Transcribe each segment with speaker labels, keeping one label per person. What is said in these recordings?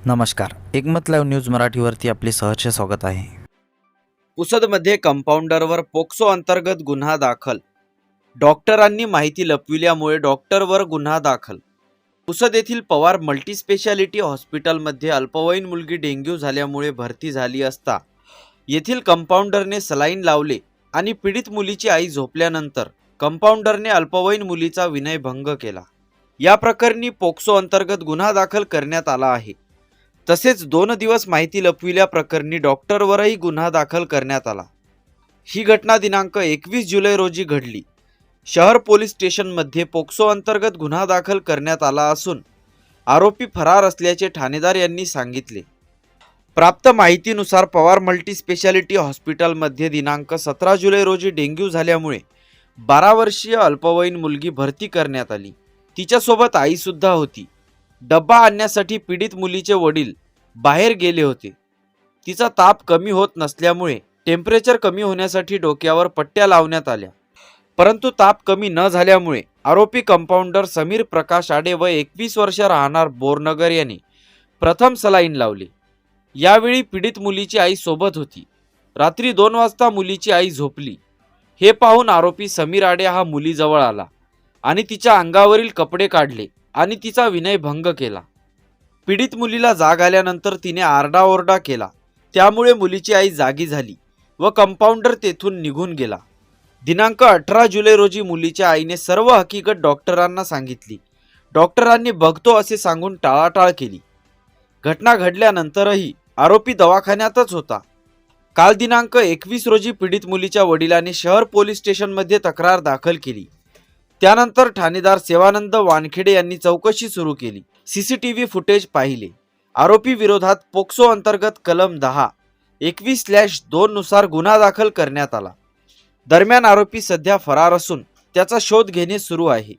Speaker 1: नमस्कार. एकमत live news मराठीवरती आपले सहर्ष स्वागत आहे.
Speaker 2: पुसदमध्ये कंपाऊंडरवर पोक्सो अंतर्गत गुन्हा दाखल. डॉक्टरांनी माहिती लपविल्यामुळे डॉक्टरवर गुन्हा दाखल. पुसद येथील पवार मल्टीस्पेशालिटी हॉस्पिटलमध्ये अल्पवयीन मुलगी डेंग्यू झाल्यामुळे भरती झाली असता येथील कंपाऊंडरने सलाईन लावले आणि पीडित मुलीची आई झोपल्यानंतर कंपाऊंडरने अल्पवयीन मुलीचा विनयभंग केला. या प्रकरणी पोक्सो अंतर्गत गुन्हा दाखल करण्यात आला आहे. तसेच दोन दिवस माहिती लपविल्याप्रकरणी डॉक्टरवरही गुन्हा दाखल करण्यात आला. ही घटना दिनांक एकवीस जुलै रोजी घडली. शहर पोलीस स्टेशनमध्ये पोक्सो अंतर्गत गुन्हा दाखल करण्यात आला असून आरोपी फरार असल्याचे ठाणेदार यांनी सांगितले. प्राप्त माहितीनुसार पवार मल्टीस्पेशालिटी हॉस्पिटलमध्ये दिनांक सतरा जुलै रोजी डेंग्यू झाल्यामुळे बारा वर्षीय अल्पवयीन मुलगी भरती करण्यात आली. तिच्यासोबत आईसुद्धा होती. डब्बा आणण्यासाठी पीडित मुलीचे वडील बाहेर गेले होते. तिचा ताप कमी होत नसल्यामुळे टेम्परेचर कमी होण्यासाठी डोक्यावर पट्ट्या लावण्यात आल्या. परंतु ताप कमी न झाल्यामुळे आरोपी कंपाऊंडर समीर प्रकाश आडे व एकवीस वर्ष राहणार बोरनगर यांनी प्रथम सलाईन लावली. यावेळी पीडित मुलीची आई सोबत होती. रात्री दोन वाजता मुलीची आई झोपली. हे पाहून आरोपी समीर आडे हा मुलीजवळ आला आणि तिच्या अंगावरील कपडे काढले. आणि तिचा विनयभंग केला. पीडित मुलीला जाग आल्यानंतर तिने आरडाओरडा केला. त्यामुळे मुलीची आई जागी झाली व कंपाऊंडर तेथून निघून गेला. दिनांक अठरा जुलै रोजी मुलीच्या आईने सर्व हकीकत डॉक्टरांना सांगितली. डॉक्टरांनी बघतो असे सांगून टाळाटाळ केली. घटना घडल्यानंतरही आरोपी दवाखान्यातच होता. काल दिनांक एकवीस रोजी पीडित मुलीच्या वडिलांनी शहर पोलीस स्टेशनमध्ये तक्रार दाखल केली. त्यानंतर ठाणेदार सेवानंद वानखेडे यांनी चौकशी सुरू केली. सीसीटीव्ही फुटेज पाहिले. आरोपी विरोधात पोक्सो अंतर्गत कलम दहा एकवीस स्लॅश दोन नुसार गुन्हा दाखल करण्यात आला. दरम्यान आरोपी सध्या फरार असून त्याचा शोध घेणे सुरू आहे.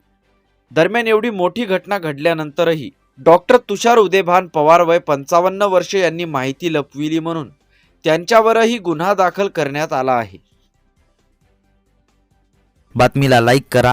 Speaker 2: दरम्यान एवढी मोठी घटना घडल्यानंतरही डॉक्टर तुषार उदेभान पवार वय पंचावन्न वर्ष यांनी माहिती लपविली म्हणून त्यांच्यावरही गुन्हा दाखल करण्यात आला आहे.
Speaker 1: बातमीला लाईक करा.